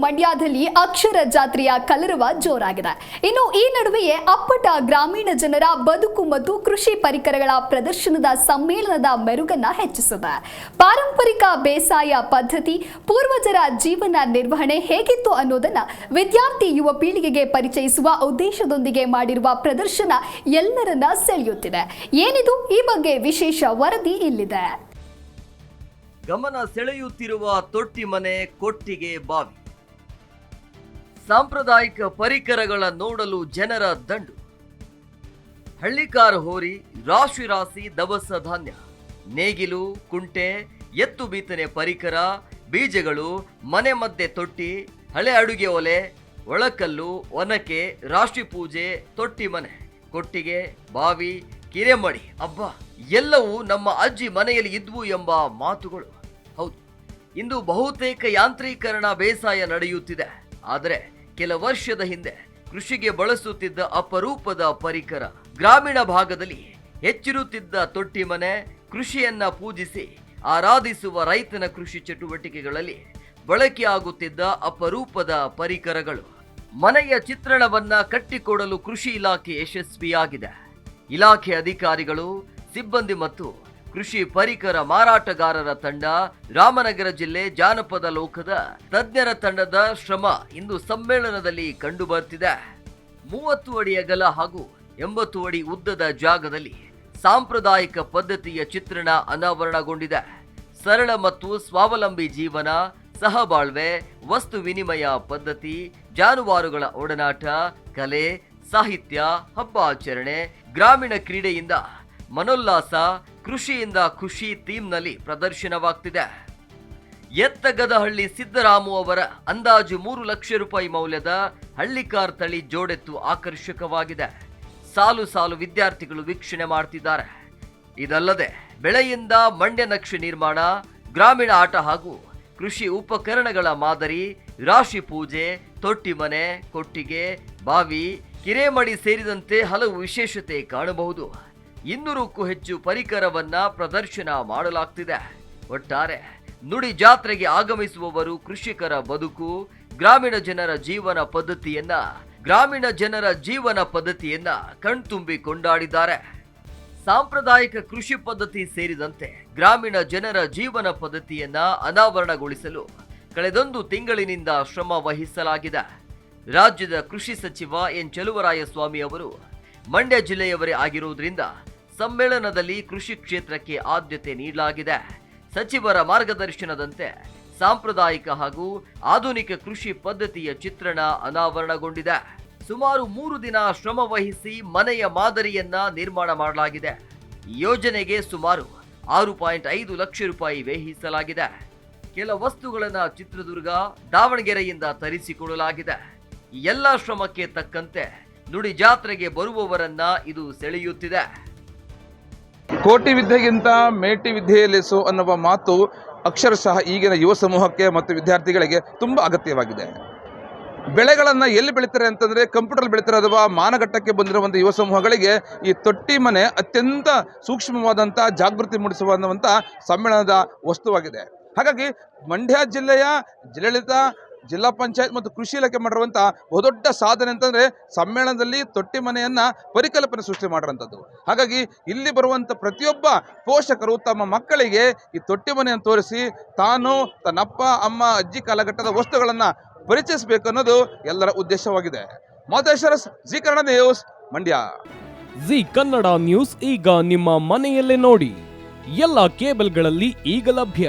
ಮಂಡ್ಯದಲ್ಲಿ ಅಕ್ಷರ ಜಾತ್ರೆಯ ಕಲರವ ಜೋರಾಗಿದೆ. ಇನ್ನು ಈ ನಡುವೆಯೇ ಅಪ್ಪಟ ಗ್ರಾಮೀಣ ಜನರ ಬದುಕು ಮತ್ತು ಕೃಷಿ ಪರಿಕರಗಳ ಪ್ರದರ್ಶನದ ಸಮ್ಮೇಳನದ ಮೆರುಗನ್ನ ಹೆಚ್ಚಿಸಿದೆ. ಪಾರಂಪರಿಕ ಬೇಸಾಯ ಪದ್ಧತಿ, ಪೂರ್ವಜರ ಜೀವನ ನಿರ್ವಹಣೆ ಹೇಗಿತ್ತು ಅನ್ನೋದನ್ನ ವಿದ್ಯಾರ್ಥಿ ಯುವ ಪೀಳಿಗೆಗೆ ಪರಿಚಯಿಸುವ ಉದ್ದೇಶದೊಂದಿಗೆ ಮಾಡಿರುವ ಪ್ರದರ್ಶನ ಎಲ್ಲರನ್ನ ಸೆಳೆಯುತ್ತಿದೆ. ಏನಿದು ಈ ಬಗ್ಗೆ ವಿಶೇಷ ವರದಿ ಇಲ್ಲಿದೆ. ಗಮನ ಸೆಳೆಯುತ್ತಿರುವ ತೊಟ್ಟಿ ಮನೆ ಕೊಟ್ಟಿಗೆ ಬಾವಿ. ಸಾಂಪ್ರದಾಯಿಕ ಪರಿಕರಗಳ ನೋಡಲು ಜನರ ದಂಡು. ಹಳ್ಳಿಕಾರ ಹೋರಿ, ರಾಶಿ ರಾಶಿ, ದವಸ ಧಾನ್ಯ. ನೇಗಿಲು, ಕುಂಟೆ, ಎತ್ತು ಬೀತನೆ ಪರಿಕರ, ಬೀಜಗಳು, ಮನೆ ಮಧ್ಯೆ ತೊಟ್ಟಿ, ಹಳೆ ಅಡುಗೆ ಒಲೆ, ಒಳಕಲ್ಲು, ಒನಕೆ, ರಾಶಿ ಪೂಜೆ, ತೊಟ್ಟಿ ಮನೆ, ಕೊಟ್ಟಿಗೆ, ಬಾವಿ, ಕಿರೆಮಡಿ. ಅಬ್ಬ, ಎಲ್ಲವೂ ನಮ್ಮ ಅಜ್ಜಿ ಮನೆಯಲ್ಲಿ ಇದ್ವು ಎಂಬ ಮಾತುಗಳು. ಹೌದು, ಇಂದು ಬಹುತೇಕ ಯಾಂತ್ರೀಕರಣ ಬೇಸಾಯ ನಡೆಯುತ್ತಿದೆ. ಆದರೆ ಕೆಲ ವರ್ಷದ ಹಿಂದೆ ಕೃಷಿಗೆ ಬಳಸುತ್ತಿದ್ದ ಅಪರೂಪದ ಪರಿಕರ ಗ್ರಾಮೀಣ ಭಾಗದಲ್ಲಿ ಹೆಚ್ಚಿರುತ್ತಿದ್ದ ತೊಟ್ಟಿ ಮನೆ ಕೃಷಿಯನ್ನ ಪೂಜಿಸಿ ಆರಾಧಿಸುವ ರೈತನ ಕೃಷಿ ಚಟುವಟಿಕೆಗಳಲ್ಲಿ ಬಳಕೆಯಾಗುತ್ತಿದ್ದ ಅಪರೂಪದ ಪರಿಕರಗಳು. ಮನೆಯ ಚಿತ್ರಣವನ್ನ ಕಟ್ಟಿಕೊಡಲು ಕೃಷಿ ಇಲಾಖೆ ಯಶಸ್ವಿಯಾಗಿದೆ. ಇಲಾಖೆ ಅಧಿಕಾರಿಗಳು, ಸಿಬ್ಬಂದಿ ಮತ್ತು ಕೃಷಿ ಪರಿಕರ ಮಾರಾಟಗಾರರ ತಂಡ ರಾಮನಗರ ಜಿಲ್ಲೆ ಜಾನಪದ ಲೋಕದ ತಜ್ಞರ ತಂಡದ ಶ್ರಮ ಇಂದು ಸಮ್ಮೇಳನದಲ್ಲಿ ಕಂಡು ಬರ್ತಿದೆ ಮೂವತ್ತು ಅಡಿ ಅಗಲ ಹಾಗೂ ಎಂಬತ್ತು ಅಡಿ ಉದ್ದದ ಜಾಗದಲ್ಲಿ ಸಾಂಪ್ರದಾಯಿಕ ಪದ್ಧತಿಯ ಚಿತ್ರಣ ಅನಾವರಣಗೊಂಡಿದೆ. ಸರಳ ಮತ್ತು ಸ್ವಾವಲಂಬಿ ಜೀವನ, ಸಹಬಾಳ್ವೆ, ವಸ್ತು ವಿನಿಮಯ ಪದ್ಧತಿ, ಜಾನುವಾರುಗಳ ಒಡನಾಟ, ಕಲೆ, ಸಾಹಿತ್ಯ ಹಬ್ಬ ಆಚರಣೆ ಗ್ರಾಮೀಣ ಕ್ರೀಡೆಯಿಂದ ಮನೋಲ್ಲಾಸ ಕೃಷಿಯಿಂದ ಖುಷಿ ಥೀಮ್ನಲ್ಲಿ ಪ್ರದರ್ಶನವಾಗ್ತಿದೆ. ಎತ್ತಗದಹಳ್ಳಿ ಸಿದ್ದರಾಮು ಅವರ ಅಂದಾಜು ಮೂರು ಲಕ್ಷ ರೂಪಾಯಿ ಮೌಲ್ಯದ ಹಳ್ಳಿಕಾರ್ ತಳಿ ಜೋಡೆತ್ತು ಆಕರ್ಷಕವಾಗಿದೆ. ಸಾಲು ಸಾಲು ವಿದ್ಯಾರ್ಥಿಗಳು ವೀಕ್ಷಣೆ ಮಾಡ್ತಿದ್ದಾರೆ. ಇದಲ್ಲದೆ, ಬೆಳೆಯಿಂದ ಮಂಡ್ಯ ನಕ್ಷೆ ನಿರ್ಮಾಣ, ಗ್ರಾಮೀಣ ಆಟ ಹಾಗೂ ಕೃಷಿ ಉಪಕರಣಗಳ ಮಾದರಿ, ರಾಶಿ ಪೂಜೆ, ತೊಟ್ಟಿ ಮನೆ, ಕೊಟ್ಟಿಗೆ, ಬಾವಿ, ಕಿರೇಮಡಿ ಸೇರಿದಂತೆ ಹಲವು ವಿಶೇಷತೆ ಕಾಣಬಹುದು. ಇನ್ನೂರಕ್ಕೂ ಹೆಚ್ಚು ಪರಿಕರವನ್ನ ಪ್ರದರ್ಶನ ಮಾಡಲಾಗ್ತಿದೆ. ಒಟ್ಟಾರೆ, ನುಡಿ ಜಾತ್ರೆಗೆ ಆಗಮಿಸುವವರು ಕೃಷಿಕರ ಬದುಕು, ಗ್ರಾಮೀಣ ಜನರ ಜೀವನ ಪದ್ಧತಿಯನ್ನ, ಗ್ರಾಮೀಣ ಜನರ ಜೀವನ ಪದ್ಧತಿಯನ್ನ ಕಣ್ತುಂಬಿ ಕೊಂಡಾಡಿದ್ದಾರೆ. ಸಾಂಪ್ರದಾಯಿಕ ಕೃಷಿ ಪದ್ಧತಿ ಸೇರಿದಂತೆ ಗ್ರಾಮೀಣ ಜನರ ಜೀವನ ಪದ್ಧತಿಯನ್ನ ಅನಾವರಣಗೊಳಿಸಲು ಕಳೆದೊಂದು ತಿಂಗಳಿನಿಂದ ಶ್ರಮ ವಹಿಸಲಾಗಿದೆ. ರಾಜ್ಯದ ಕೃಷಿ ಸಚಿವ ಎನ್. ಚಲುವರಾಯಸ್ವಾಮಿ ಅವರು ಮಂಡ್ಯ ಜಿಲ್ಲೆಯವರೇ ಆಗಿರುವುದರಿಂದ ಸಮ್ಮೇಳನದಲ್ಲಿ ಕೃಷಿ ಕ್ಷೇತ್ರಕ್ಕೆ ಆದ್ಯತೆ ನೀಡಲಾಗಿದೆ. ಸಚಿವರ ಮಾರ್ಗದರ್ಶನದಂತೆ ಸಾಂಪ್ರದಾಯಿಕ ಹಾಗೂ ಆಧುನಿಕ ಕೃಷಿ ಪದ್ಧತಿಯ ಚಿತ್ರಣ ಅನಾವರಣಗೊಂಡಿದೆ. ಸುಮಾರು ಮೂರು ದಿನ ಶ್ರಮ ವಹಿಸಿ ಮನೆಯ ಮಾದರಿಯನ್ನ ನಿರ್ಮಾಣ ಮಾಡಲಾಗಿದೆ. ಯೋಜನೆಗೆ ಸುಮಾರು ಆರು ಪಾಯಿಂಟ್ ಐದು ಲಕ್ಷ ರೂಪಾಯಿ ವ್ಯಯಿಸಲಾಗಿದೆ. ಕೆಲ ವಸ್ತುಗಳನ್ನ ಚಿತ್ರದುರ್ಗ, ದಾವಣಗೆರೆಯಿಂದ ತರಿಸಿಕೊಡಲಾಗಿದೆ ಈ ಎಲ್ಲ ಶ್ರಮಕ್ಕೆ ತಕ್ಕಂತೆ ನುಡಿ ಜಾತ್ರೆಗೆ ಬರುವವರನ್ನ ಇದು ಸೆಳೆಯುತ್ತಿದೆ. ಕೋಟಿ ವಿದ್ಯೆಗಿಂತ ಮೇಟಿ ವಿದ್ಯೆಯಲ್ಲಿಸು ಅನ್ನುವ ಮಾತು ಅಕ್ಷರಶಃ ಈಗಿನ ಯುವ ಸಮೂಹಕ್ಕೆ ಮತ್ತು ವಿದ್ಯಾರ್ಥಿಗಳಿಗೆ ತುಂಬ ಅಗತ್ಯವಾಗಿದೆ. ಬೆಳೆಗಳನ್ನು ಎಲ್ಲಿ ಬೆಳೀತಾರೆ ಅಂತಂದರೆ ಕಂಪ್ಯೂಟರ್ ಬೆಳೀತಾರೆ ಅಥವಾ ಮಾನಘಟ್ಟಕ್ಕೆ ಒಂದು ಯುವ ಸಮೂಹಗಳಿಗೆ ಈ ತೊಟ್ಟಿ ಮನೆ ಅತ್ಯಂತ ಸೂಕ್ಷ್ಮವಾದಂಥ ಜಾಗೃತಿ ಮೂಡಿಸುವ ಅನ್ನುವಂಥ ಸಮ್ಮೇಳನದ ವಸ್ತುವಾಗಿದೆ. ಹಾಗಾಗಿ ಮಂಡ್ಯ ಜಿಲ್ಲೆಯ ಜಿಲ್ಲಾಡಳಿತ ಜಿಲ್ಲಾ ಪಂಚಾಯತ್ ಮತ್ತು ಕೃಷಿ ಇಲಾಖೆ ಮಾಡಿರುವಂಥ ಬಹುದೊಡ್ಡ ಸಾಧನೆ ಅಂತಂದರೆ ಸಮ್ಮೇಳನದಲ್ಲಿ ತೊಟ್ಟಿ ಮನೆಯನ್ನು ಪರಿಕಲ್ಪನೆ ಸೃಷ್ಟಿ ಮಾಡಿರೋಂಥದ್ದು ಹಾಗಾಗಿ ಇಲ್ಲಿ ಬರುವಂಥ ಪ್ರತಿಯೊಬ್ಬ ಪೋಷಕರು ತಮ್ಮ ಮಕ್ಕಳಿಗೆ ಈ ತೊಟ್ಟಿ ಮನೆಯನ್ನು ತೋರಿಸಿ ತಾನು ತನ್ನಪ್ಪ, ಅಮ್ಮ, ಅಜ್ಜಿ ಕಾಲಘಟ್ಟದ ವಸ್ತುಗಳನ್ನು ಪರಿಚಯಿಸಬೇಕು ಅನ್ನೋದು ಎಲ್ಲರ ಉದ್ದೇಶವಾಗಿದೆ. Mateshwara Zee Kannada news, Mandya. Zee Kannada news ಈಗ ನಿಮ್ಮ ಮನೆಯಲ್ಲೇ ನೋಡಿ. ಎಲ್ಲ ಕೇಬಲ್ಗಳಲ್ಲಿ ಈಗ ಲಭ್ಯ.